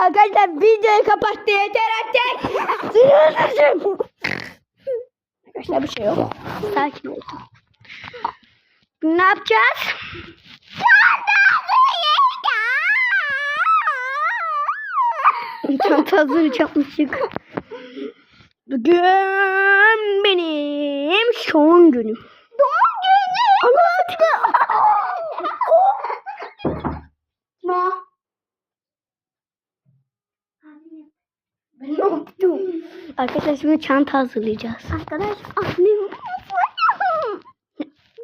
Arkadaşlar videoyu kapattı yeter artık. Sürüyorsun. Arkadaşlar bir şey yok. Sakin olun. Ne yapacağız? Çanta hazırlayacakmışık. Bugün benim son günüm. Doğum günü. Ma. Ben ne yaptım? Arkadaşlar şimdi çanta hazırlayacağız. Arkadaş annem.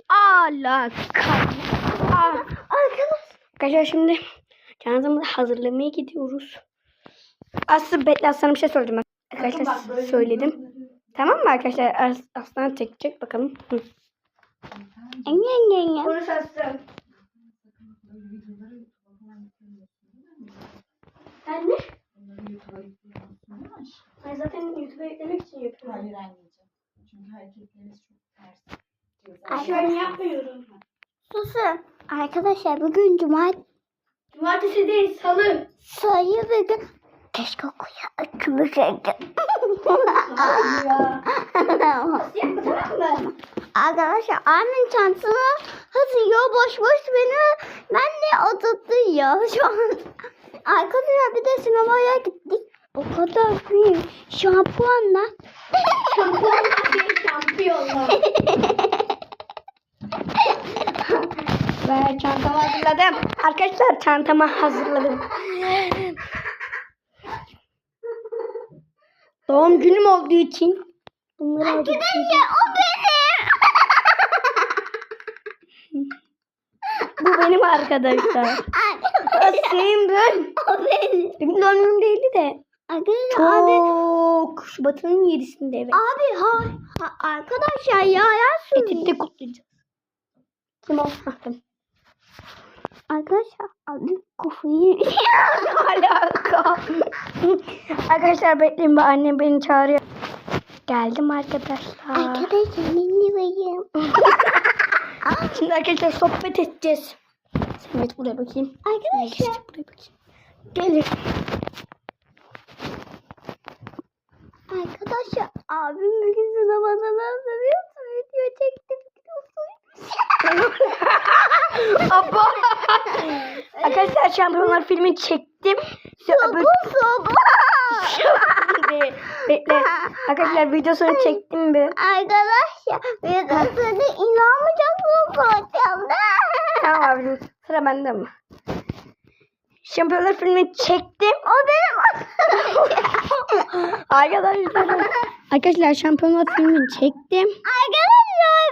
Alaka. Aa, Arkadaşlar şimdi çantamızı hazırlamaya gidiyoruz. Aslı bekle Aslan'a bir şey söyledim. Arkadaşlar söyledim. Tamam mı arkadaşlar? As Aslan çekecek bakalım. Hı. Konuş Aslan. Ben ne? Ben zaten YouTube'a yüklemek için yapıyorum. Hayır anneciğim. Çünkü hareketleriniz çok ters. An yapmıyorum. Susun. Arkadaşlar bugün cuma Cumartesi değil salı. sayı ve gün keşke okuya ökümüzeydi. ya. Nasıl yapma tamam mı? Arkadaşlar annemin çantasını hazırlıyor boş boş beni ben de oturtuyor şu an. Arkadaşlar bir de sinemaya gittik. O kadar büyük şampuanla. Şampiyon değil şampiyonlar. Ben çantamı hazırladım. Arkadaşlar çantamı hazırladım. Doğum günüm olduğu için bunları aldım. Arkadaşlar o benim. Bu benim arkadaşlar. Aslıyım ben. o benim. Benim doğum günüm değildi de. Arkadaşlar abi. Çok. Şubat'ın 7'sinde evet. Abi ha, ha arkadaşlar ya ya Etikte kutlayacağız. Kim o? Hah, tamam. Arkadaşlar abi kafayı Ne alaka? arkadaşlar bekleyin annem beni çağırıyor. Geldim arkadaşlar. Arkadaşlar minnibayım. Şimdi arkadaşlar sohbet edeceğiz. Geç buraya bakayım. Arkadaşlar buraya bakayım. Gelir. Arkadaşlar abim bugün sınavdan hazırlıyorsa video çektim. Abba. Arkadaşlar şampiyonlar filmi çektim. Soba. Be- Bekle. Arkadaşlar videosunu çektim bir. Arkadaşlar videosunu inanmayacaksınız hocam. Tamam abi sıra bende mi? Şampiyonlar filmi çektim. O benim Arkadaşlar. Arkadaşlar şampiyonlar filmini çektim. Arkadaşlar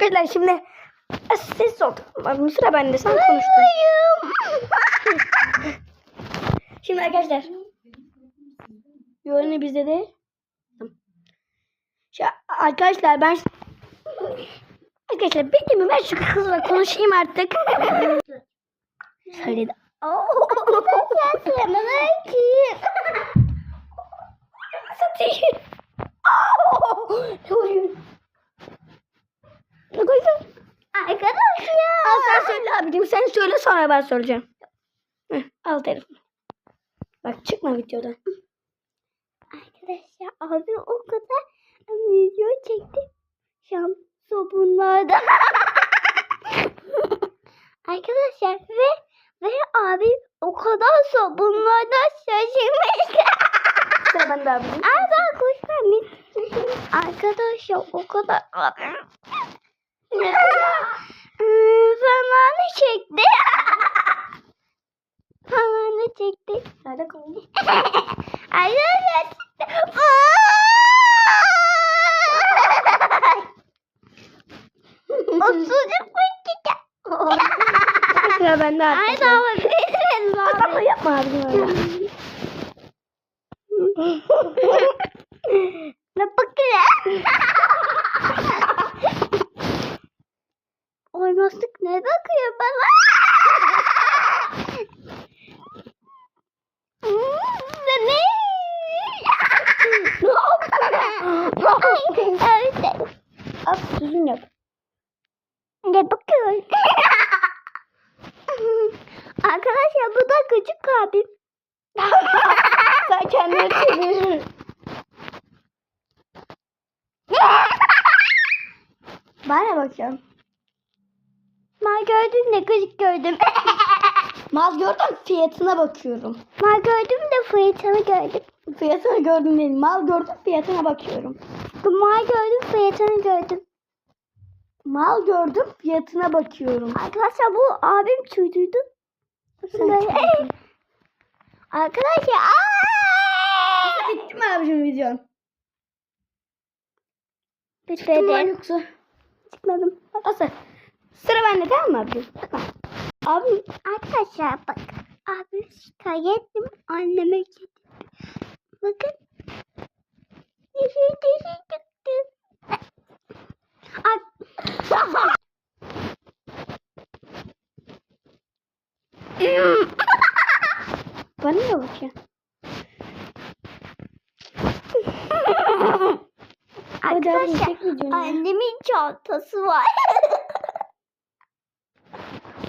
Arkadaşlar şimdi ses ol. Bak sıra bende sen konuştun. Şimdi arkadaşlar. Yorunu bizde de. Şu, arkadaşlar ben Arkadaşlar bekleyin ben şu kızla konuşayım artık. Söyledi. Satayım. Ne oluyor? Ne koydun? Arkadaşlar. Al sen söyle abicim. Sen söyle sonra ben soracağım. Heh, al telefonu. Bak çıkma videodan. Arkadaşlar abi o kadar video çekti. Şu an sabunlarda. Arkadaşlar ve ve abi o kadar sabunlarda şaşırmış. Sıra bende abicim. Ay ben koşmam. Arkadaşlar o kadar abi. Hmm, Zamanı çekti. Zamanı çekti. Nerede kaldı? Arkadaşlar. O çocuk mu çıkacak? Sıra bende Ay artık. tamam. Verin Tamam abi. yapma abicim öyle. Ne bakıyor? Oymazlık ne bakıyor bana? Hmm, Ne? ne yaptın? evet. Az düzgün yap. Ne bakıyorsun? Küçük abim. Sen kendini seviyorsun. Bana bakıyorum. Ben gördüm de küçük gördüm. Mal gördüm fiyatına bakıyorum. Ben gördüm de fiyatını gördüm. Fiyatını gördüm değil. Mal gördüm fiyatına bakıyorum. Ben gördüm fiyatını gördüm. Mal gördüm fiyatına bakıyorum. Arkadaşlar bu abim çocuğuydu. Arkadaşlar aa! Bitti mi abicim videon? Bitmedi. yoksa? Çıkmadım. Asıl. Sıra bende tamam mı abicim? Tamam. Abi Arkadaşlar bak. Abim şikayet ettim. Anneme gittim. Bakın. Dişi dişi çıktı. Hadi abi Arkadaşlar annemin çantası var.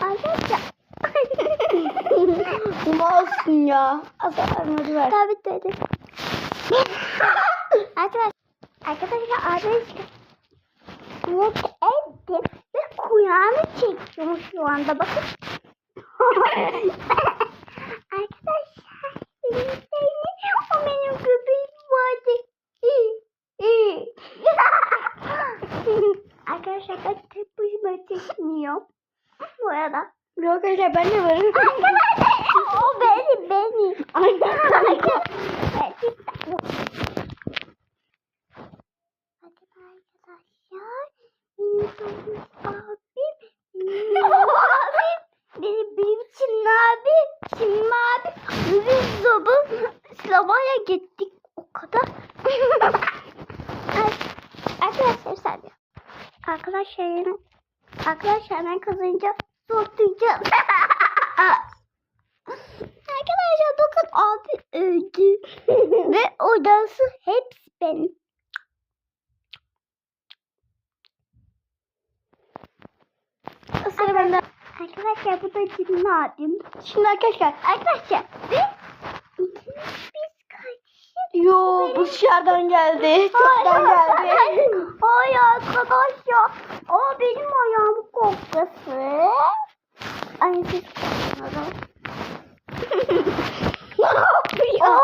Arkadaşlar. Kuma olsun ya. Asıl hadi ver. Tabii dedi. Arkadaşlar, arkadaşlar abi yok ettim ve kulağını çekiyorum şu anda bakın. arkadaşlar o benim köpeğim vardı. arkadaşlar ben tek başıma çekmiyorum. Bu arada. Yok arkadaşlar ben de varım. Arkadaşlar o benim benim. Aynen. Arkadaşlar. Benim dostum abim. Benim abim. Benim benim Çin abim. Çin abim. Biz sabah Slovanya gittik. O kadar. Ay, Arkadaşlar sen de. Arkadaşlar yine. Kazanınca sortlayacağım. Arkadaşlar bakın abi öldü. Ve odası hepsi benim. Sıra bende. Arkadaşlar bu da Cinin abim. Şimdi arkadaşlar. Arkadaşlar biz, biz kardeşiz. Yo bu dışarıdan geldi. Çoktan geldi. Ay arkadaşlar. O benim ayağım koklası. Ay siz kokmuyorum. ne yapıyor?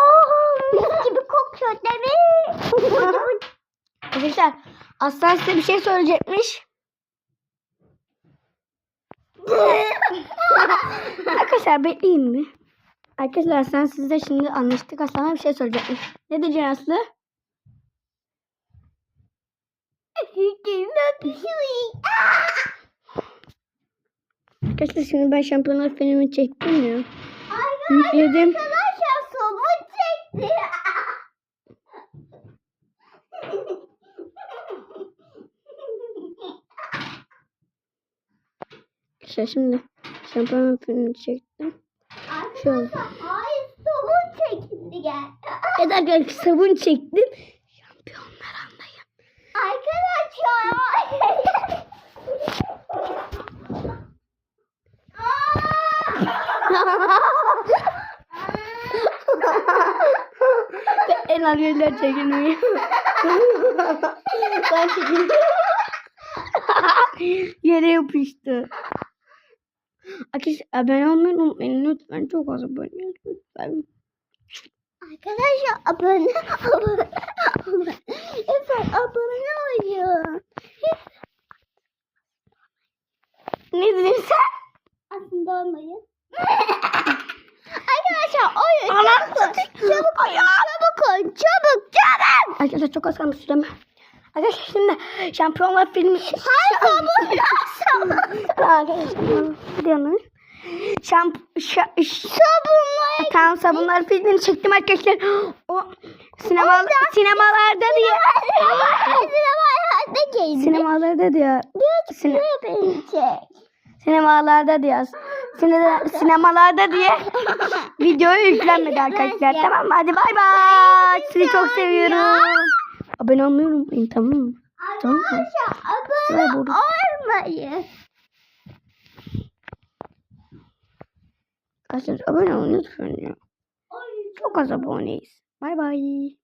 Mis gibi kokuyor değil mi? Arkadaşlar Aslan size bir şey söyleyecekmiş. Arkadaşlar bekleyin mi? Arkadaşlar Aslan sizle şimdi anlaştık. Aslan'a bir şey söyleyecekmiş. Ne diyeceksin Aslı? Arkadaşlar şimdi ben şampiyonlar filmi çektim ya. Yükledim. Arkadaşlar somun çekti. Arkadaşlar şimdi şampiyonlar filmi çektim. Arkadaşlar hayır somun çekildi gel. Evet arkadaşlar sabun çektim. Şampiyonlar andayım. Arkadaşlar. En arıyorlar çekilmiyor. ben çekildim. Yere yapıştı. Arkadaşlar abone olmayı unutmayın lütfen. Çok az abone lütfen. Arkadaşlar abone abone abone. Lütfen abone olun. Ne dedin sen? Aslında olmayın. Arkadaşlar oyun Anam çabuk. Çabuk. Çabuk olun. Çabuk çabuk. Arkadaşlar çok az kalmış süreme. Arkadaşlar şimdi şampiyonlar filmi... Hayır lazım. Arkadaşlar videonun şamp... Şa... ş- Sabunla. Tamam sabunlar filmini çektim arkadaşlar. O sinema, sinemalarda diye. Sinemalarda geldi. Sinemalarda diyor. Birazcık Sine- şuraya beni çek. Sinemalarda diyor. Sine, sinemalarda diye videoyu yüklenmedi arkadaşlar. Tamam mı? Hadi bay bay. Sizi çok seviyorum. Abone olmayı unutmayın tamam mı? Tamam mı? Abone olmayın. Arkadaşlar abone olun lütfen ya. Çok az aboneyiz. Bay bay.